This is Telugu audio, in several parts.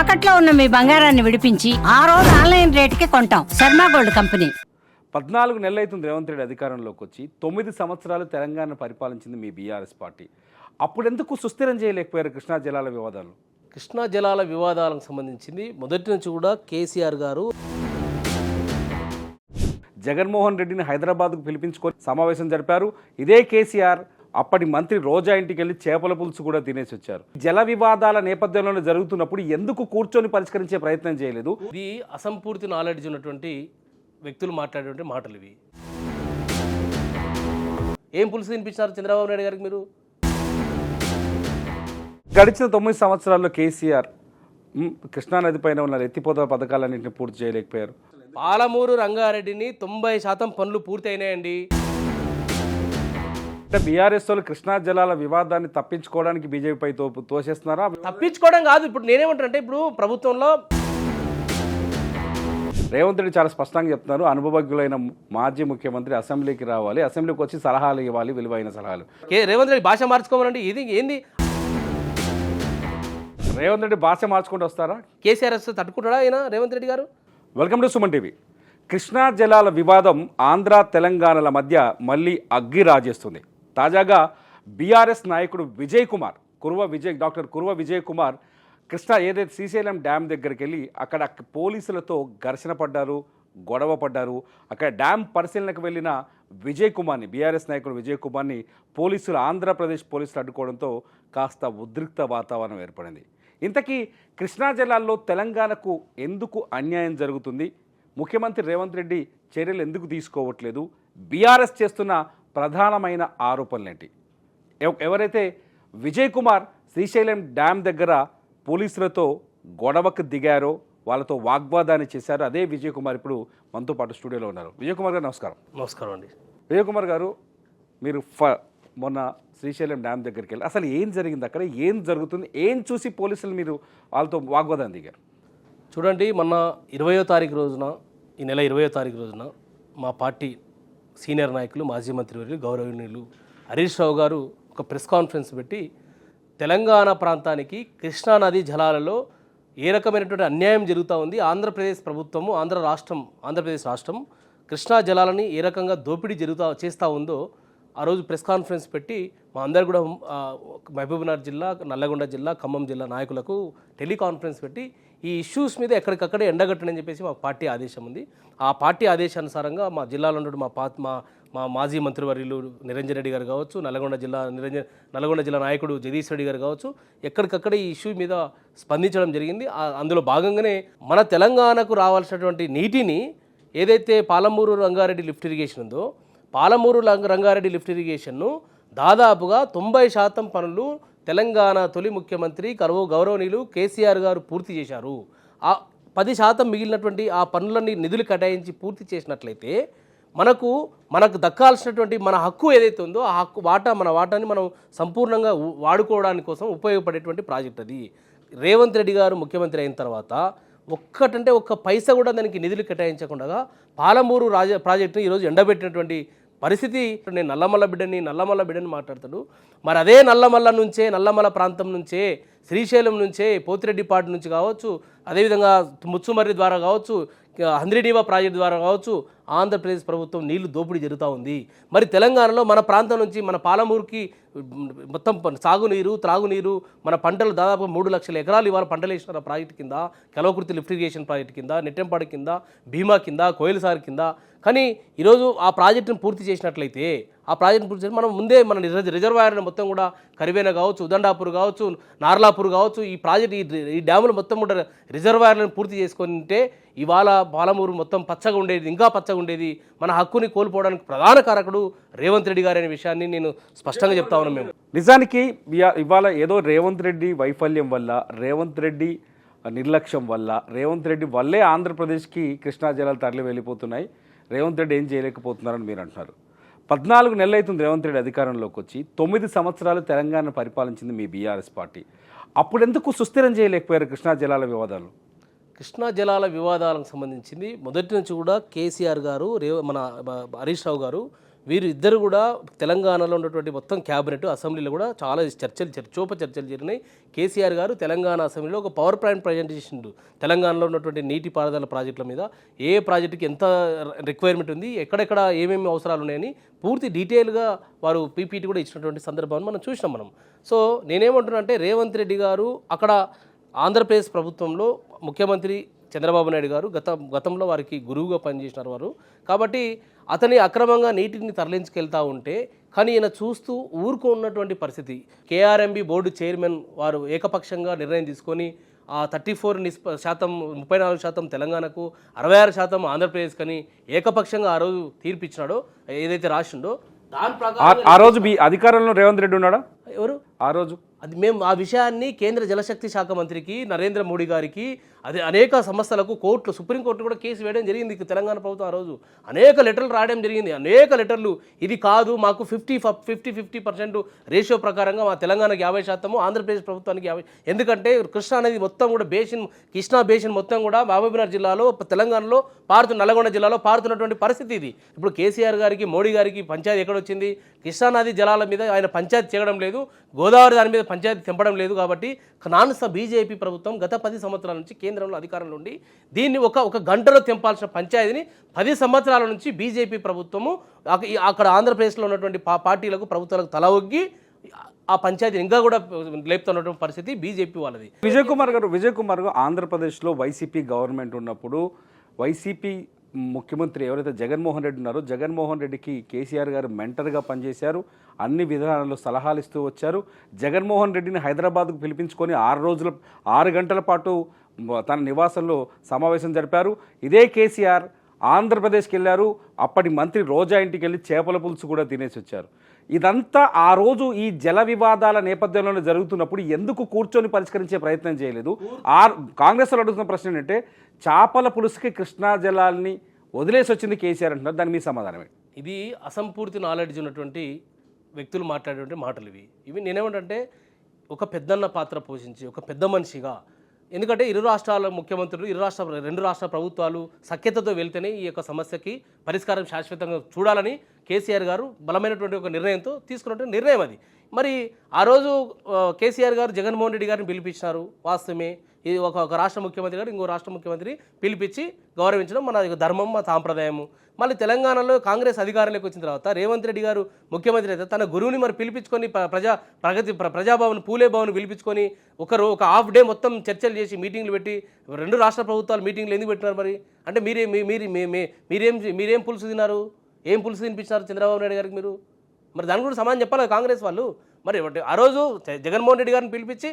తాకట్లో ఉన్న మీ బంగారాన్ని విడిపించి ఆ రోజు ఆన్లైన్ రేటుకి కొంటాం. Sharma gold company. పద్నాలుగు నెలలైతుంది రేవంత్ రెడ్డి అధికారంలోకి వచ్చి తొమ్మిది సంవత్సరాలు తెలంగాణ పరిపాలించింది మీ బీఆర్ఎస్ పార్టీ. అప్పుడెందుకు సుస్థిరం చేయలేకపోయారు కృష్ణా జలాల వివాదాలు? కృష్ణా జలాల వివాదాలకు సంబంధించింది మొదటి నుంచి కూడా కేసీఆర్ గారు జగన్మోహన్ రెడ్డిని హైదరాబాద్కు పిలిపించుకొని సమావేశం జరిపారు. ఇదే కేసీఆర్ అప్పటి మంత్రి రోజా ఇంటికి వెళ్ళి చేపల పులుసు కూడా తినేసి వచ్చారు. జల వివాదాల నేపథ్యంలో జరుగుతున్నప్పుడు ఎందుకు కూర్చొని పరిష్కరించే ప్రయత్నం చేయలేదు? ఇది అసంపూర్తి నాలెడ్జ్ ఉన్నటువంటి వ్యక్తులు మాట్లాడేటువంటి మాటలు ఇవి. ఏం పులుసు తినిపించినారు చంద్రబాబు నాయుడు గారికి మీరు? గడిచిన తొమ్మిది సంవత్సరాల్లో కేసీఆర్ కృష్ణానది పైన ఉన్న ఎత్తిపోతల పథకాలన్నింటినీ పూర్తి చేయలేకపోయారు. పాలమూరు రంగారెడ్డిని తొంభై శాతం పనులు పూర్తి అయినాయండి అంటే బీఆర్ఎస్ వాళ్ళు కృష్ణా జలాల వివాదాన్ని తప్పించుకోవడానికి బీజేపీపై తో తోసేస్తున్నారా? తప్పించుకోవడం కాదు. ఇప్పుడు నేనేమంటానంటే ఇప్పుడు ప్రభుత్వంలో రేవంత్ రెడ్డి చాలా స్పష్టంగా చెప్తున్నారు. అనుభవజ్ఞులైన మాజీ ముఖ్యమంత్రి అసెంబ్లీకి రావాలి. అసెంబ్లీకి వచ్చి సలహాలు ఇవ్వాలి విలువైన సలహాలు. రేవంత్ రెడ్డి భాష మార్చుకోవాలంటే ఇది ఏంది? రేవంత్ రెడ్డి భాష మార్చుకుంటూ వస్తారా? కేసీఆర్ తట్టుకుంటాడా ఆయన రేవంత్ రెడ్డి గారు? Welcome to Suman TV. Krishna జలాల వివాదం ఆంధ్ర తెలంగాణల మధ్య మళ్ళీ అగ్గి రాజేస్తుంది. తాజాగా బీఆర్ఎస్ నాయకుడు విజయ్ కుమార్ కురువ విజయ్ డాక్టర్ కురువ విజయ్ కుమార్ కృష్ణా ఏదైతే శ్రీశైలం డ్యామ్ దగ్గరికి వెళ్ళి అక్కడ పోలీసులతో ఘర్షణ పడ్డారు గొడవ పడ్డారు అక్కడ డ్యామ్ పరిశీలనకు వెళ్ళిన విజయ్ కుమార్ని బీఆర్ఎస్ నాయకుడు విజయ్ కుమార్ని పోలీసులు ఆంధ్రప్రదేశ్ పోలీసులు అడ్డుకోవడంతో కాస్త ఉద్రిక్త వాతావరణం ఏర్పడింది. ఇంతకీ కృష్ణా జిల్లాల్లో తెలంగాణకు ఎందుకు అన్యాయం జరుగుతుంది? ముఖ్యమంత్రి రేవంత్ రెడ్డి చర్యలు ఎందుకు తీసుకోవట్లేదు? బీఆర్ఎస్ చేస్తున్న ప్రధానమైన ఆరోపణలేంటి? ఎవ- ఎవరైతే విజయ్ కుమార్ శ్రీశైలం డ్యామ్ దగ్గర పోలీసులతో గొడవకు దిగారో వాళ్ళతో వాగ్వాదాన్ని చేశారో అదే విజయ్ కుమార్ ఇప్పుడు మనతో పాటు స్టూడియోలో ఉన్నారు. విజయ్ కుమార్ గారు నమస్కారం. నమస్కారం అండి. విజయ్ కుమార్ గారు మీరు ఫ మొన్న శ్రీశైలం డ్యామ్ దగ్గరికి వెళ్ళి అసలు ఏం జరిగింది అక్కడ? ఏం జరుగుతుంది? ఏం చూసి పోలీసులు మీరు వాళ్ళతో వాగ్వాదం దిగారు? చూడండి మొన్న ఇరవయో తారీఖు రోజున ఈ నెల ఇరవయో తారీఖు రోజున మా పార్టీ సీనియర్ నాయకులు మాజీ మంత్రివర్యులు గౌరవనీయులు హరీష్ రావు గారు ఒక ప్రెస్ కాన్ఫరెన్స్ పెట్టి తెలంగాణ ప్రాంతానికి కృష్ణానది జలాలలో ఏ రకమైనటువంటి అన్యాయం జరుగుతూ ఉంది? ఆంధ్రప్రదేశ్ ప్రభుత్వము ఆంధ్ర రాష్ట్రం ఆంధ్రప్రదేశ్ రాష్ట్రం కృష్ణా జలాలని ఏ రకంగా దోపిడీ జరుగుతా చేస్తూ ఉందో ఆ రోజు ప్రెస్ కాన్ఫరెన్స్ పెట్టి మా అందరు కూడా మహబూబ్నగర్ జిల్లా నల్లగొండ జిల్లా ఖమ్మం జిల్లా నాయకులకు టెలికాన్ఫరెన్స్ పెట్టి ఈ ఇష్యూస్ మీద ఎక్కడికక్కడే ఎండగట్టనని చెప్పేసి మా పార్టీ ఆదేశం ఉంది. ఆ పార్టీ ఆదేశానుసారంగా మా జిల్లాలో మా పా మా మా మాజీ మంత్రివర్యులు నిరంజన్ రెడ్డి గారు కావచ్చు నల్గొండ జిల్లా నిరంజన్ నల్గొండ జిల్లా నాయకుడు జగదీష్ రెడ్డి గారు కావచ్చు ఎక్కడికక్కడ ఈ ఇష్యూ మీద స్పందించడం జరిగింది. అందులో భాగంగానే మన తెలంగాణకు రావాల్సినటువంటి నీటిని ఏదైతే పాలమూరు రంగారెడ్డి లిఫ్ట్ ఇరిగేషన్ ఉందో పాలమూరు రంగారెడ్డి లిఫ్ట్ ఇరిగేషన్ను దాదాపుగా తొంభై శాతం పనులు తెలంగాణ తొలి ముఖ్యమంత్రి కరువు గౌరవనీయులు కేసీఆర్ గారు పూర్తి చేశారు. ఆ పది శాతం మిగిలినటువంటి ఆ పనులన్నీ నిధులు కేటాయించి పూర్తి చేసినట్లయితే మనకు మనకు దక్కాల్సినటువంటి మన హక్కు ఏదైతే ఉందో ఆ హక్కు వాటా మన వాటాని మనం సంపూర్ణంగా వాడుకోవడానికి కోసం ఉపయోగపడేటువంటి ప్రాజెక్ట్ అది. రేవంత్ రెడ్డి గారు ముఖ్యమంత్రి అయిన తర్వాత ఒక్కటంటే ఒక్క పైసా కూడా దానికి నిధులు కేటాయించకుండా పాలమూరు రాజ ప్రాజెక్టుని ఈరోజు ఎండబెట్టినటువంటి పరిస్థితి నేను నల్లమల్ల బిడ్డని నల్లమల్ల బిడ్డని మాట్లాడతాడు. మరి అదే నల్లమల్ల నుంచే నల్లమల్ల ప్రాంతం నుంచే శ్రీశైలం నుంచే పోతిరెడ్డిపాటు నుంచి కావచ్చు అదేవిధంగా ముచ్చుమర్రి ద్వారా కావచ్చు హంద్రీనీవా ప్రాజెక్ట్ ద్వారా కావచ్చు ఆంధ్రప్రదేశ్ ప్రభుత్వం నీళ్ళు దోపిడీ జరుగుతూ ఉంది. మరి తెలంగాణలో మన ప్రాంతం నుంచి మన పాలమూరుకి మొత్తం సాగునీరు త్రాగునీరు మన పంటలు దాదాపు మూడు లక్షల ఎకరాలు ఇవాళ పంటలు వేసిన ప్రాజెక్ట్ కింద కలవకుర్తి లిఫ్ట్ ఇరిగేషన్ ప్రాజెక్ట్ కింద నెట్టెంపాడు కింద భీమా కింద కోయిలసారి కింద కానీ ఈరోజు ఆ ప్రాజెక్టును పూర్తి చేసినట్లయితే ఆ ప్రాజెక్టును పూర్తి చేసి మనం ముందే మన రిజర్వాయర్ని మొత్తం కూడా కరివేన కావచ్చు ఉదండాపూర్ కావచ్చు నార్లాపూర్ కావచ్చు ఈ ప్రాజెక్ట్ ఈ డ్యాములు మొత్తం కూడా రిజర్వాయర్లను పూర్తి చేసుకొని ఉంటే ఇవాళ పాలమూరు మొత్తం పచ్చగా ఉండేది ఇంకా పచ్చగా ఉండేది. మన హక్కుని కోల్పోవడానికి ప్రధాన కారకుడు రేవంత్ రెడ్డి గారు అనే విషయాన్ని నేను స్పష్టంగా చెప్తా ఉన్నాను మేము. నిజానికి ఇవాళ ఏదో రేవంత్ రెడ్డి వైఫల్యం వల్ల రేవంత్ రెడ్డి నిర్లక్ష్యం వల్ల రేవంత్ రెడ్డి వల్లే ఆంధ్రప్రదేశ్కి కృష్ణా జలాలు తరలి వెళ్ళిపోతున్నాయి. రేవంత్ రెడ్డి ఏం చేయలేకపోతున్నారని మీరు అంటున్నారు. పద్నాలుగు నెలలు అవుతుంది రేవంత్ రెడ్డి అధికారంలోకి వచ్చి తొమ్మిది సంవత్సరాలు తెలంగాణ పరిపాలించింది మీ బీఆర్ఎస్ పార్టీ. అప్పుడెందుకు సుస్థిరం చేయలేకపోయారు కృష్ణా జలాల వివాదాలు? కృష్ణా జలాల వివాదాలకు సంబంధించింది మొదటి నుంచి కూడా కేసీఆర్ గారు రే మన హరీష్ రావు గారు వీరు ఇద్దరు కూడా తెలంగాణలో ఉన్నటువంటి మొత్తం క్యాబినెట్ అసెంబ్లీలో కూడా చాలా చర్చలు చర్చోప చర్చలు జరిగినాయి. కేసీఆర్ గారు తెలంగాణ అసెంబ్లీలో ఒక పవర్ పాయింట్ ప్రజెంటేషన్ తెలంగాణలో ఉన్నటువంటి నీటి పారుదల ప్రాజెక్టుల మీద ఏ ప్రాజెక్టుకి ఎంత రిక్వైర్మెంట్ ఉంది ఎక్కడెక్కడ ఏమేమి అవసరాలు ఉన్నాయని పూర్తి డీటెయిల్గా వారు పీపీటీ కూడా ఇచ్చినటువంటి సందర్భాన్ని మనం చూసినాం మనం. సో నేనేమంటున్నా అంటే రేవంత్ రెడ్డి గారు అక్కడ ఆంధ్రప్రదేశ్ ప్రభుత్వంలో ముఖ్యమంత్రి చంద్రబాబు నాయుడు గారు గత గతంలో వారికి గురువుగా పనిచేసినారు వారు. కాబట్టి అతని అక్రమంగా నీటిని తరలించుకెళ్తా ఉంటే కానీ ఈయన చూస్తూ ఊరుకో ఉన్నటువంటి పరిస్థితి. కేఆర్ఎంబి బోర్డు చైర్మన్ వారు ఏకపక్షంగా నిర్ణయం తీసుకొని ఆ థర్టీ ఫోర్ నిస్ప శాతం ముప్పై నాలుగు శాతం తెలంగాణకు అరవై ఆరు శాతం ఆంధ్రప్రదేశ్ కని ఏకపక్షంగా ఆ రోజు తీర్పిచ్చినాడో ఏదైతే రాసిండో దాని ప్రకారం ఆ రోజు మీ అధికారంలో రేవంత్ రెడ్డి ఉన్నాడా? ఎవరు? ఆ రోజు? అది మేము ఆ విషయాన్ని కేంద్ర జలశక్తి శాఖ మంత్రికి నరేంద్ర మోడీ గారికి అదే అనేక సంస్థలకు కోర్టులు సుప్రీంకోర్టు కూడా కేసు వేయడం జరిగింది తెలంగాణ ప్రభుత్వం ఆ రోజు. అనేక లెటర్లు రాయడం జరిగింది. అనేక లెటర్లు. ఇది కాదు మాకు fifty fifty fifty percent ratio ప్రకారంగా మా తెలంగాణకి యాభై శాతము ఆంధ్రప్రదేశ్ ప్రభుత్వానికి యాభై ఎందుకంటే కృష్ణా అనేది మొత్తం కూడా బేసిన్ కృష్ణా బేసిన్ మొత్తం కూడా మహబూబ్నగర్ జిల్లాలో తెలంగాణలో పారుతున్న నల్గొండ జిల్లాలో పారుతున్నటువంటి పరిస్థితి ఇది. ఇప్పుడు కేసీఆర్ గారికి మోడీ గారికి పంచాయతీ ఎక్కడొచ్చింది కృష్ణానది జలాల మీద ఆయన పంచాయతీ చేయడం లేదు గోదావరి దాని మీద పంచాయతీ తెంపడం లేదు కాబట్టి నాన్స బీజేపీ ప్రభుత్వం గత పది సంవత్సరాల నుంచి కేంద్రంలో అధికారంలో ఉండి దీన్ని ఒక ఒక గంటలో తెంపాల్సిన పంచాయతీని పది సంవత్సరాల నుంచి బీజేపీ ప్రభుత్వము ఈ- అక్కడ ఆంధ్రప్రదేశ్లో ఉన్నటువంటి పా- పార్టీలకు ప్రభుత్వాలకు తల ఒగ్గి ఆ పంచాయతీ ఇంకా కూడా లేపుతున్నటువంటి పరిస్థితి బీజేపీ వాళ్ళది. విజయ్ కుమార్ గారు విజయ్ కుమార్ గారు ఆంధ్రప్రదేశ్లో వైసీపీ గవర్నమెంట్ ఉన్నప్పుడు వైసీపీ ముఖ్యమంత్రి ఎవరైతే జగన్మోహన్ రెడ్డి ఉన్నారో జగన్మోహన్ రెడ్డికి కేసీఆర్ గారు మెంటర్గా పనిచేశారు. అన్ని విధానాల్లో సలహాలు ఇస్తూ వచ్చారు. జగన్మోహన్ రెడ్డిని హైదరాబాద్కు పిలిపించుకొని ఆరు రోజుల ఆరు గంటల పాటు తన నివాసంలో సమావేశం జరిపారు. ఇదే కేసీఆర్ ఆంధ్రప్రదేశ్కి వెళ్ళారు. అప్పటి మంత్రి రోజా ఇంటికి వెళ్ళి చేపల పులుసు కూడా తినేసి వచ్చారు ఇదంతా ఆ రోజు ఈ జల వివాదాల నేపథ్యంలోనే జరుగుతున్నప్పుడు ఎందుకు కూర్చొని పరిష్కరించే ప్రయత్నం చేయలేదు? ఆ కాంగ్రెస్ అడుగుతున్న ప్రశ్న ఏంటంటే చేపల పులుసుకి కృష్ణా జలాల్ని వదిలేసి వచ్చింది కేసీఆర్ అంటున్నారు. దాని మీ సమాధానమే. ఇది అసంపూర్తి నాలెడ్జ్ ఉన్నటువంటి వ్యక్తులు మాట్లాడేటువంటి మాటలు ఇవి. ఇవి నేనేమంటే ఒక పెద్దన్న పాత్ర పోషించి ఒక పెద్ద మనిషిగా ఎందుకంటే ఇరు రాష్ట్రాల ముఖ్యమంత్రులు ఇరు రాష్ట్ర రెండు రాష్ట్ర ప్రభుత్వాలు సఖ్యతతో వెళ్తేనే ఈ యొక్క సమస్యకి పరిష్కారం శాశ్వతంగా చూడాలని కేసీఆర్ గారు బలమైనటువంటి ఒక నిర్ణయంతో తీసుకున్నటువంటి నిర్ణయం అది. మరి ఆ రోజు కేసీఆర్ గారు జగన్మోహన్ రెడ్డి గారిని పిలిపించినారు వాస్తవమే. ఇది ఒక ఒక రాష్ట్ర ముఖ్యమంత్రి గారు ఇంకో రాష్ట్ర ముఖ్యమంత్రి పిలిపించి గౌరవించడం మన ధర్మం మా సాంప్రదాయము. మళ్ళీ తెలంగాణలో కాంగ్రెస్ అధికారంలోకి వచ్చిన తర్వాత రేవంత్ రెడ్డి గారు ముఖ్యమంత్రి అయితే తన గురువుని మరి పిలిపించుకొని ప్రజా ప్రగతి ప్ర- ప్రజాభవన్ పూలే భవన్ పిలిపించుకొని ఒకరు ఒక హాఫ్ డే మొత్తం చర్చలు చేసి మీటింగ్లు పెట్టి రెండు రాష్ట్ర ప్రభుత్వాలు మీటింగ్లు ఎందుకు పెట్టినారు మరి? అంటే మీరే మీ- మీరు మీరేం మీరేం పులుసు తిన్నారు? ఏం పులుసు తినిపించినారు చంద్రబాబు నాయుడు గారికి మీరు? మరి దాని కూడా సమాధానం చెప్పాలి కాంగ్రెస్ వాళ్ళు. మరి ఆ రోజు జగన్మోహన్ రెడ్డి గారిని పిలిపించి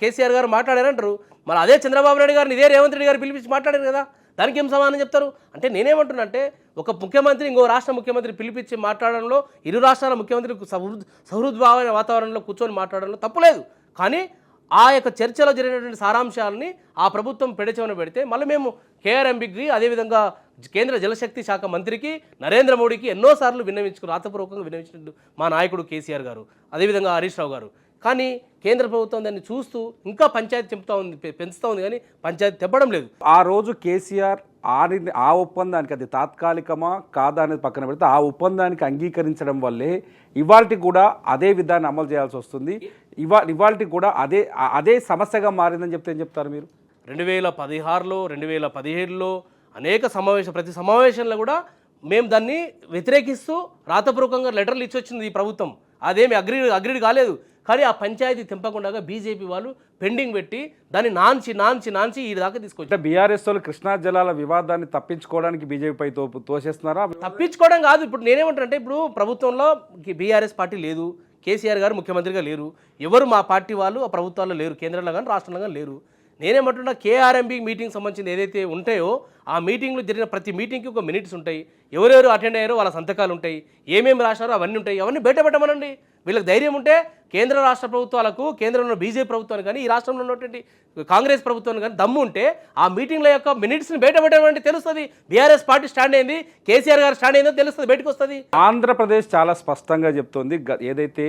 కేసీఆర్ గారు మాట్లాడారంటారు. మరి అదే చంద్రబాబు నాయుడు గారిని ఇదే రేవంత్ రెడ్డి గారు పిలిపించి మాట్లాడారు కదా. దానికి ఏం సమాధానం చెప్తారు? అంటే నేనేమంటున్నా అంటే ఒక ముఖ్యమంత్రి ఇంకో రాష్ట్ర ముఖ్యమంత్రి పిలిపించి మాట్లాడడంలో ఇరు రాష్ట్రాల ముఖ్యమంత్రి సహృద్ సహృద్భావ వాతావరణంలో కూర్చొని మాట్లాడడంలో తప్పులేదు కానీ ఆ యొక్క చర్చలో జరిగినటువంటి సారాంశాలని ఆ ప్రభుత్వం పెడచెవన పెడితే మళ్ళీ మేము కేఆర్ఎంబికి అదేవిధంగా కేంద్ర జలశక్తి శాఖ మంత్రికి నరేంద్ర మోడీకి ఎన్నోసార్లు విన్నవించుకు రాతపూర్వకంగా విన్నవించినట్టు మా నాయకుడు కేసీఆర్ గారు అదేవిధంగా హరీష్ రావు గారు. కానీ కేంద్ర ప్రభుత్వం దాన్ని చూస్తూ ఇంకా పంచాయతీ చెప్తా ఉంది పెంచుతూ ఉంది కానీ పంచాయతీ తెప్పడం లేదు. ఆ రోజు కేసీఆర్ ఆరి ఆ ఒప్పందానికి అది తాత్కాలికమా కాదా అనేది పక్కన పెడితే ఆ ఒప్పందానికి అంగీకరించడం వల్లే ఇవాళకి కూడా అదే విధాన్ని అమలు చేయాల్సి వస్తుంది. ఇవా ఇవాళకి కూడా అదే అదే సమస్యగా మారిందని చెప్తే ఏం చెప్తారు మీరు? రెండు వేల పదిహారులో రెండు వేల పదిహేడులో అనేక సమావేశం ప్రతి సమావేశంలో కూడా మేము దాన్ని వ్యతిరేకిస్తూ రాతపూర్వకంగా లెటర్లు ఇచ్చి వచ్చింది ఈ ప్రభుత్వం. అదేమి అగ్రి అగ్రిడ్ కాలేదు. కానీ ఆ పంచాయతీ తెంపకుండా బీజేపీ వాళ్ళు పెండింగ్ పెట్టి దాన్ని నాంచి నాంచి నాంచి ఈ దాకా తీసుకొచ్చారు. అంటే బీఆర్ఎస్ వాళ్ళు కృష్ణా జలాల వివాదాన్ని తప్పించుకోవడానికి బీజేపీపై తో తోసేస్తున్నారా? తప్పించుకోవడం కాదు. ఇప్పుడు నేనేమంటానంటే ఇప్పుడు ప్రభుత్వంలో బీఆర్ఎస్ పార్టీ లేదు. కేసీఆర్ గారు ముఖ్యమంత్రిగా లేరు. ఎవరు మా పార్టీ వాళ్ళు ఆ ప్రభుత్వాల్లో లేరు. కేంద్రంలో కానీ రాష్ట్రంలో కానీ లేరు. నేనేమంటున్నా కేఆర్ఎంబి మీటింగ్ సంబంధించిన ఏదైతే ఉంటాయో ఆ మీటింగ్లో జరిగిన ప్రతి మీటింగ్కి ఒక మినిట్స్ ఉంటాయి. ఎవరెవరు అటెండ్ అయ్యారో వాళ్ళ సంతకాలు ఉంటాయి. ఏమేమి రాశారో అవన్నీ ఉంటాయి. అవన్నీ బయట పెట్టమనండి. వీళ్ళకి ధైర్యం ఉంటే కేంద్ర రాష్ట్ర ప్రభుత్వాలకు కేంద్రంలో బీజేపీ ప్రభుత్వానికి కానీ ఈ రాష్ట్రంలో ఉన్నటువంటి కాంగ్రెస్ ప్రభుత్వానికి కానీ దమ్ము ఉంటే ఆ మీటింగ్ల యొక్క మినిట్స్ని బయట పెట్టమంటే తెలుస్తుంది. బీఆర్ఎస్ పార్టీ స్టాండ్ అయింది. కేసీఆర్ గారు స్టాండ్ అయిందో తెలుస్తుంది. బయటకు వస్తుంది. ఆంధ్రప్రదేశ్ చాలా స్పష్టంగా చెప్తోంది. ఏదైతే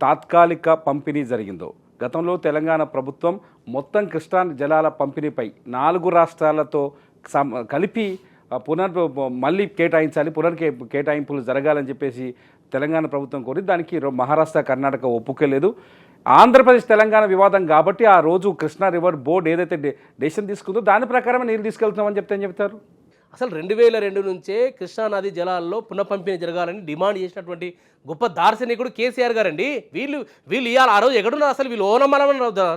తాత్కాలిక పంపిణీ జరిగిందో గతంలో తెలంగాణ ప్రభుత్వం మొత్తం కృష్ణా జలాల పంపిణీపై నాలుగు రాష్ట్రాలతో కలిపి పునర్ మళ్ళీ కేటాయించాలి పునర్ కే- కేటాయింపులు జరగాలని చెప్పేసి తెలంగాణ ప్రభుత్వం కోరి దానికి మహారాష్ట్ర కర్ణాటక ఒప్పుకోలేదు. ఆంధ్రప్రదేశ్ తెలంగాణ వివాదం కాబట్టి ఆ రోజు కృష్ణా రివర్ బోర్డు ఏదైతే డెసిషన్ తీసుకుందో దాని ప్రకారమే నీళ్ళు తీసుకెళ్తున్నామని చెప్తే ఏం చెప్తారు? అసలు రెండు వేల రెండు నుంచే కృష్ణానది జలాల్లో పునఃపంపిణీ జరగాలని డిమాండ్ చేసినటువంటి గొప్ప దార్శనికుడు కేసీఆర్ గారండి. వీళ్ళు వీళ్ళు ఇవాళ ఆ రోజు ఎక్కడున్నారు అసలు? వీళ్ళు ఓనమలం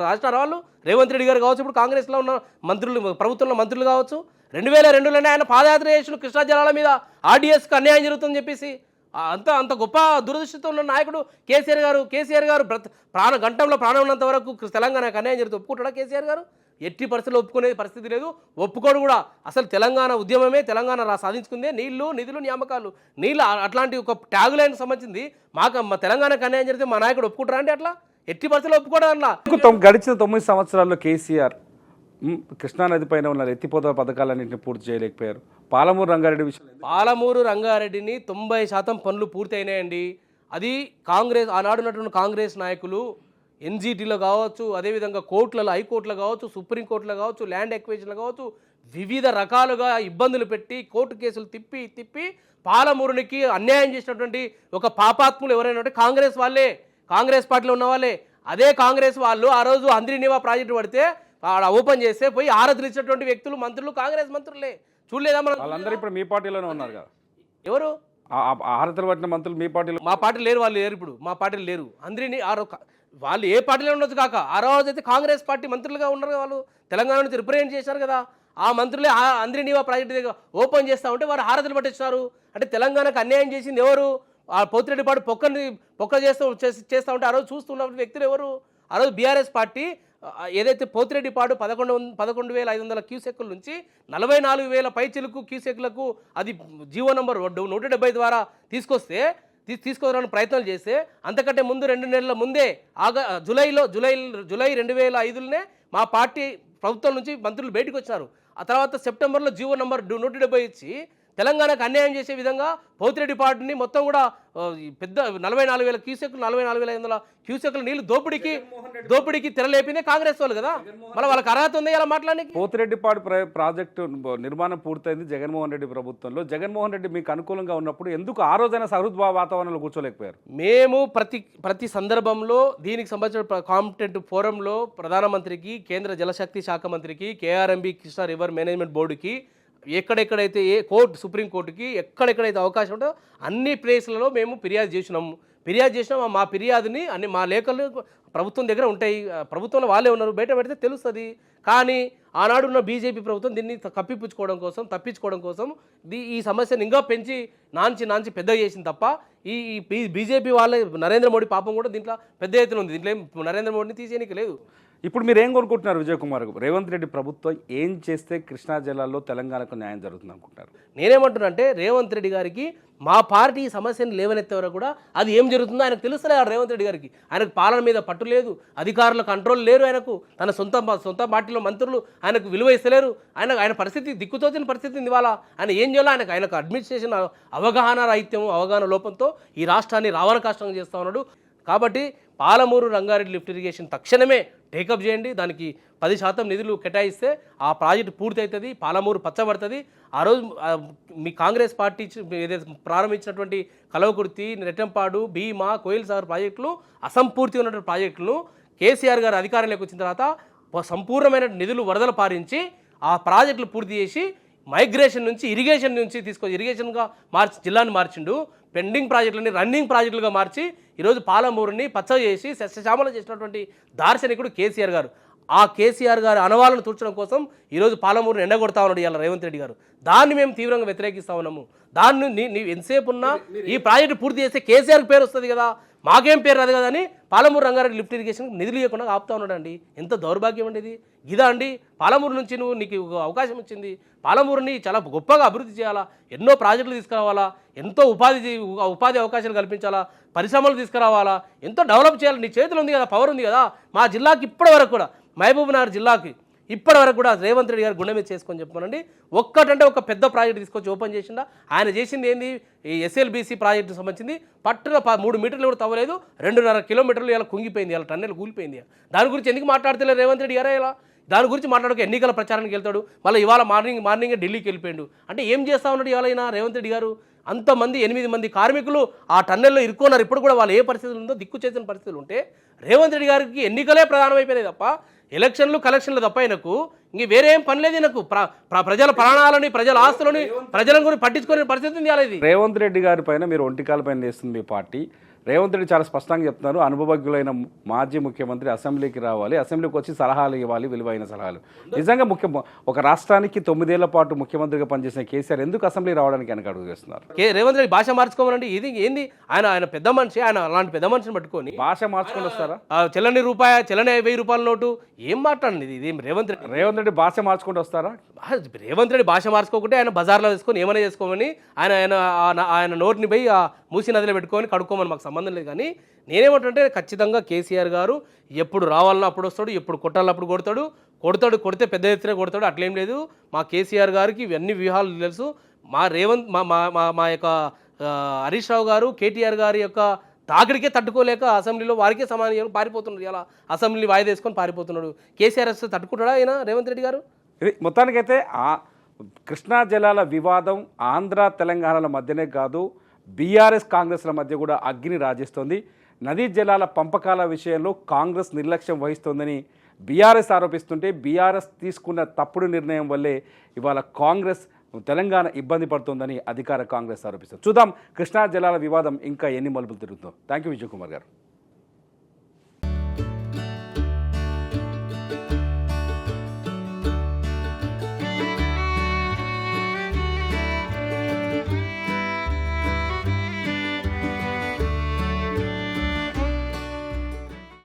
రాష్ట్ర వాళ్ళు రేవంత్ రెడ్డి గారు కావచ్చు ఇప్పుడు కాంగ్రెస్లో ఉన్న మంత్రులు ప్రభుత్వంలో మంత్రులు కావచ్చు రెండు వేల రెండులోనే ఆయన పాదయాత్ర చేసిన కృష్ణా జలాల మీద. ఆర్డీఎస్కి అన్యాయం జరుగుతుందని చెప్పేసి అంత అంత గొప్ప దురదృష్టితో ఉన్న నాయకుడు కేసీఆర్ గారు కేసీఆర్ గారు బ్రత- ప్రాణ గంటంలో ప్రాణం ఉన్నంత వరకు తెలంగాణకు అన్యాయం జరిగితే ఒప్పుకుంటాడా కేసీఆర్ గారు? ఎట్టి పరిస్థితుల్లో ఒప్పుకునే పరిస్థితి లేదు. ఒప్పుకోడు కూడా. అసలు తెలంగాణ ఉద్యమమే తెలంగాణ రా సాధించుకుందే. నీళ్ళు నిధులు నియామకాలు. నీళ్ళు అట్లాంటి ఒక ట్యాగ్ లైన్ సంబంధించింది. మాకు మా తెలంగాణకు అన్యాయం జరిగితే మా నాయకుడు ఒప్పుకుంటారా అంటే అట్లా? ఎట్టి పరిస్థితులు ఒప్పుకోవడం అట్లా? గడిచిన తొమ్మిది సంవత్సరాల్లో కేసీఆర్ కృష్ణానది పైన ఉన్న ఎత్తిపోతల పథకాలన్నింటినీ పూర్తి చేయలేకపోయారు. పాలమూరు రంగారెడ్డి విషయం పాలమూరు రంగారెడ్డిని తొంభై శాతం పనులు పూర్తయినాయండి. అది కాంగ్రెస్ ఆనాడు ఉన్నటువంటి కాంగ్రెస్ నాయకులు ఎన్జీటీలో కావచ్చు అదేవిధంగా కోర్టులలో హైకోర్టులో కావచ్చు సుప్రీంకోర్టులో కావచ్చు ల్యాండ్ ఎక్వేషన్లో కావచ్చు వివిధ రకాలుగా ఇబ్బందులు పెట్టి కోర్టు కేసులు తిప్పి తిప్పి పాలమూరునికి అన్యాయం చేసినటువంటి ఒక పాపాత్ములు ఎవరైనా కాంగ్రెస్ వాళ్ళే. కాంగ్రెస్ పార్టీలో ఉన్న వాళ్ళే. అదే కాంగ్రెస్ వాళ్ళు ఆ రోజు అంద్రినివా ప్రాజెక్టు పడితే ఓపెన్ చేస్తే పోయి ఆరతులు ఇచ్చినటువంటి వ్యక్తులు మంత్రులు కాంగ్రెస్ మంత్రులే. చూడలేదా మనం వాళ్ళందరూ ఇప్పుడు మీ పార్టీలోనే ఉన్నారు కదా. ఎవరు? ఆహారతలు పట్టిన మంత్రులు మీ పార్టీలో మా పార్టీ లేరు వాళ్ళు లేరు ఇప్పుడు. మా పార్టీలు లేరు. అందరినీ ఆ రో- వాళ్ళు ఏ పార్టీలో ఉండొచ్చు కాక ఆ రోజు అయితే కాంగ్రెస్ పార్టీ మంత్రులుగా ఉన్నారు వాళ్ళు. తెలంగాణ నుంచి రిప్రజెంట్ చేశారు కదా. ఆ మంత్రులే ఆ అందరినీవా ప్రాజెక్ట్ దగ్గర ఓపెన్ చేస్తా ఉంటే వారు హారతలు పట్టించారు. అంటే తెలంగాణకు అన్యాయం చేసింది ఎవరు? ఆ పోతిరెడ్డి పాటు పొక్కని పొక్క చేస్తూ చేసి- చేస్తా ఉంటే ఆ రోజు చూస్తున్న వ్యక్తులు ఎవరు? ఆ రోజు బీఆర్ఎస్ పార్టీ ఏదైతే పోతిరెడ్డి పాడు పదకొండు వంద- పదకొండు వేల ఐదు వందల క్యూసెక్కుల నుంచి నలభై నాలుగు వేల పైచిలకు క్యూసెక్లకు అది జీవో నంబర్ నూట డెబ్బై ద్వారా తీసుకొస్తే తీసుకోవడానికి ప్రయత్నాలు చేస్తే అంతకంటే ముందు రెండు నెలల ముందే ఆగ జూలైలో జూలై జూలై రెండు వేల ఐదులోనే మా పార్టీ ప్రభుత్వం నుంచి మంత్రులు బయటకు వచ్చారు ఆ తర్వాత సెప్టెంబర్లో జీవో నంబర్ నూట డెబ్బై ఇచ్చి తెలంగాణకు అన్యాయం చేసే విధంగా పోతిరెడ్డి పార్టీని మొత్తం కూడా పెద్ద నలభై నాలుగు వేల క్యూసెక్లు నలభై నాలుగు వేల ఐదు వందల క్యూసెక్ల నీళ్ళు దోపిడీకి దోపిడీకి తెరలేపిందే కాంగ్రెస్ వాళ్ళు కదా? మళ్ళీ వాళ్ళకి అర్హత ఉంది ఇలా మాట్లాడడానికి? పోతిరెడ్డిపాడు ప్ర- ప్రాజెక్టు నిర్మాణం పూర్తయింది జగన్మోహన్ రెడ్డి ప్రభుత్వంలో. జగన్మోహన్ రెడ్డి మీకు అనుకూలంగా ఉన్నప్పుడు ఎందుకు ఆ రోజైనా సహృద్భావ వాతావరణంలో కూర్చోలేకపోయారు? మేము ప్రతి ప్రతి సందర్భంలో దీనికి సంబంధించిన కాంపిటెంట్ ఫోరంలో ప్రధానమంత్రికి కేంద్ర జలశక్తి శాఖ మంత్రికి కేఆర్ఎంబి కృష్ణా రివర్ మేనేజ్మెంట్ బోర్డుకి ఎక్కడెక్కడైతే ఏ కోర్టు సుప్రీంకోర్టుకి ఎక్కడెక్కడైతే అవకాశం ఉందో అన్ని ప్లేస్లలో మేము ఫిర్యాదు చేసినాము. ఫిర్యాదు చేసినాం మా ఫిర్యాదుని అన్ని మా లేఖలు ప్రభుత్వం దగ్గర ఉంటాయి. ప్రభుత్వంలో వాళ్ళే ఉన్నారు బయట పెడితే తెలుస్తుంది. కానీ ఆనాడు ఉన్న బీజేపీ ప్రభుత్వం దీన్ని కప్పిపుచ్చుకోవడం కోసం తప్పించుకోవడం కోసం దీ ఈ సమస్యను ఇంకా పెంచి నాంచి నాంచి పెద్ద చేసింది తప్ప ఈ బీజేపీ వాళ్ళే నరేంద్ర మోడీ పాపం కూడా దీంట్లో పెద్ద ఎత్తున ఉంది. దీంట్లో ఏం నరేంద్ర మోడీని తీసేయనికి లేదు. ఇప్పుడు మీరు ఏం కోరుకుంటున్నారు విజయ్ కుమార్ రేవంత్ రెడ్డి ప్రభుత్వం ఏం చేస్తే కృష్ణా జిల్లాలో తెలంగాణకు న్యాయం జరుగుతుంది అనుకుంటారు నేనేమంటున్నా అంటే రేవంత్ రెడ్డి గారికి మా పార్టీ ఈ సమస్యను లేవనెత్తే వరకు కూడా అది ఏం జరుగుతుందో ఆయనకు తెలుస్తలే రేవంత్ రెడ్డి గారికి. ఆయనకు పాలన మీద పట్టు లేదు అధికారుల కంట్రోల్ లేరు ఆయనకు తన సొంత సొంత పార్టీలో మంత్రులు ఆయనకు విలువ ఇస్తలేరు. ఆయన ఆయన పరిస్థితి దిక్కుతోచిన పరిస్థితి ఇవాళ. ఆయన ఏం చేయాలో ఆయనకు ఆయనకు అడ్మినిస్ట్రేషన్ అవగాహన రాహిత్యం అవగాహన లోపంతో ఈ రాష్ట్రాన్ని రావణ కాష్టంగా చేస్తా ఉన్నాడు. కాబట్టి పాలమూరు రంగారెడ్డి లిఫ్ట్ ఇరిగేషన్ తక్షణమే టేకప్ చేయండి. దానికి పది శాతం నిధులు కేటాయిస్తే ఆ ప్రాజెక్టు పూర్తి అవుతుంది పాలమూరు పచ్చబడుతుంది. ఆ రోజు మీ కాంగ్రెస్ పార్టీ ఏదైతే ప్రారంభించినటువంటి కలవకుర్తి నెట్టంపాడు భీమా కోయిల్ సాగర్ ప్రాజెక్టులు అసంపూర్తి ఉన్నటువంటి ప్రాజెక్టులను కేసీఆర్ గారు అధికారంలోకి వచ్చిన తర్వాత సంపూర్ణమైన నిధులు వరదలు పారించి ఆ ప్రాజెక్టులు పూర్తి చేసి మైగ్రేషన్ నుంచి ఇరిగేషన్ నుంచి తీసుకొని ఇరిగేషన్గా మార్చి జిల్లాను మార్చిండు. పెండింగ్ ప్రాజెక్టులని రన్నింగ్ ప్రాజెక్టులుగా మార్చి ఈరోజు పాలమూరుని పచ్చ చేసి సస్యశ్యామలం చేసినటువంటి దార్శనికుడు కేసీఆర్ గారు. ఆ కేసీఆర్ గారి అనవాలను తూర్చడం కోసం ఈరోజు పాలమూరుని ఎండగొడతా ఉన్నాడు ఇవాళ రేవంత్ రెడ్డి గారు. దాన్ని మేము తీవ్రంగా వ్యతిరేకిస్తా ఉన్నాము. దాన్ని నీ నీ ఎంతసేపు ఉన్నా ఈ ప్రాజెక్టు పూర్తి చేస్తే కేసీఆర్ పేరు వస్తుంది కదా. మాకేం పేరు రాదు కదా అని పాలమూరు రంగారెడ్డి లిఫ్ట్ ఇరిగేషన్ నిధులు ఇవ్వకుండా ఆపుతా ఉన్నాడండి. ఎంత దౌర్భాగ్యం అండి ఇది. ఇదా అండి. పాలమూరు నుంచి నువ్వు నీకు ఒక అవకాశం వచ్చింది పాలమూరుని చాలా గొప్పగా అభివృద్ధి చేయాలా? ఎన్నో ప్రాజెక్టులు తీసుకురావాలా? ఎంతో ఉపాధి ఉపాధి అవకాశాలు కల్పించాలా? పరిశ్రమలు తీసుకురావాలా? ఎంతో డెవలప్ చేయాలి. నీ చేతులు ఉంది కదా పవర్ ఉంది కదా. మా జిల్లాకి ఇప్పటి వరకు కూడా మహబూబ్ నగర్ జిల్లాకి ఇప్పటి వరకు కూడా రేవంత్ రెడ్డి గారు గుండె మీద చేసుకొని చెప్పమనండి ఒక్కటంటే ఒక పెద్ద ప్రాజెక్ట్ తీసుకొచ్చి ఓపెన్ చేసిందా ఆయన చేసింది ఏంది? ఈ ఎస్ఎల్బీసీ ప్రాజెక్టు సంబంధించింది. పట్టున ప- మూడు మీటర్లు కూడా తవ్వలేదు. రెండున్నర కిలోమీటర్లు ఇలా కుంగిపోయింది ఇలా టన్నెలు కూలిపోయింది. దాని గురించి ఎందుకు మాట్లాడతలేదు రేవంత్ రెడ్డి గారే ఇలా? దాని గురించి మాట్లాడక ఎన్నికల ప్రచారానికి వెళ్తాడు. మళ్ళీ ఇవాళ మార్నింగ్ మార్నింగే ఢిల్లీకి వెళ్ళిపోయాడు. అంటే ఏం చేస్తా ఉన్నాడు ఇవాళ రేవంత్ రెడ్డి గారు? అంతమంది ఎనిమిది మంది కార్మికులు ఆ టన్నెల్లో ఇరుక్కున్నారు. ఇప్పుడు కూడా వాళ్ళు ఏ పరిస్థితులు ఉందో దిక్కు చేసిన పరిస్థితులు ఉంటే రేవంత్ రెడ్డి గారికి ఎన్నికలే ప్రధానమైపోయినాయి తప్ప ఎలక్షన్లు కలెక్షన్లు తప్ప ఆయనకు ఇంక వేరే పని లేదు ప్ర- ప్రజల ప్రాణాలని ప్రజల ఆస్తులని ప్రజల గురించి పట్టించుకునే పరిస్థితి ఇది. రేవంత్ రెడ్డి గారి పైన మీరు ఒంటికాల పైన చేస్తుంది మీ పార్టీ. రేవంత్ రెడ్డి చాలా స్పష్టంగా చెప్తున్నారు. అనుభవజ్ఞులైన మాజీ ముఖ్యమంత్రి అసెంబ్లీకి రావాలి. అసెంబ్లీకి వచ్చి సలహాలు ఇవ్వాలి విలువైన సలహాలు. నిజంగా ముఖ్య ఒక రాష్ట్రానికి తొమ్మిదేళ్ళ పాటు ముఖ్యమంత్రిగా పనిచేసిన కేసీఆర్ ఎందుకు అసెంబ్లీ రావడానికి వెనక అడుగు చేస్తున్నారు కే రేవంత్ రెడ్డి భాష మార్చుకోవాలంటే ఇది ఏంది? ఆయన ఆయన పెద్ద మనిషి ఆయన అలాంటి పెద్ద మనిషిని పట్టుకొని. భాష మార్చుకొని వస్తారా? చెల్లని రూపాయ చెల్లని వెయ్యి రూపాయల నోటు. ఏం మాట్లాడండి ఇది ఇది? రేవంత్ రెడ్డి రేవంత్ రెడ్డి భాష మార్చుకుంటూ వస్తారా? రేవంత్ రెడ్డి భాష మార్చుకోకుంటే ఆయన బజార్లో వేసుకొని ఏమైనా చేసుకోమని ఆయన ఆయన ఆయన నోటిని పోయి ఆ మూసి నదిలో పెట్టుకొని కడుక్కోమని మాకు సంబంధం లేదు. కానీ నేనేమంటుంటే ఖచ్చితంగా కేసీఆర్ గారు ఎప్పుడు రావాలన్నా అప్పుడు వస్తాడు ఎప్పుడు కొట్టాలన్నా అప్పుడు కొడతాడు. కొడతాడు కొడితే పెద్ద ఎత్తున కొడతాడు అట్లేం లేదు. మా కేసీఆర్ గారికి ఇవన్నీ వ్యూహాలు తెలుసు. మా రేవంత్ మా మా మా- మా యొక్క హరీష్ రావు గారు కేటీఆర్ గారి యొక్క తాకిడికే తట్టుకోలేక అసెంబ్లీలో వారికే సమానం చేయడం పారిపోతున్నాడు ఇలా అసెంబ్లీ వాయిదా వేసుకొని పారిపోతున్నాడు. కేసీఆర్ వస్తే తట్టుకుంటాడా ఆయన రేవంత్ రెడ్డి గారు? మొత్తానికైతే ఆ కృష్ణా జలాల వివాదం ఆంధ్ర తెలంగాణల మధ్యనే కాదు బీఆర్ఎస్ కాంగ్రెస్ల మధ్య కూడా అగ్ని రాజేస్తోంది. నదీ జలాల పంపకాల విషయంలో కాంగ్రెస్ నిర్లక్ష్యం వహిస్తోందని బీఆర్ఎస్ ఆరోపిస్తుంటే బీఆర్ఎస్ తీసుకున్న తప్పుడు నిర్ణయం వల్లే ఇవాళ కాంగ్రెస్ తెలంగాణ ఇబ్బంది పడుతోందని అధికార కాంగ్రెస్ ఆరోపిస్తారు. చూద్దాం కృష్ణా జలాల వివాదం ఇంకా ఎన్ని మలుపులు తిరుగుతుందో. థ్యాంక్ యూ విజయ్ కుమార్ గారు.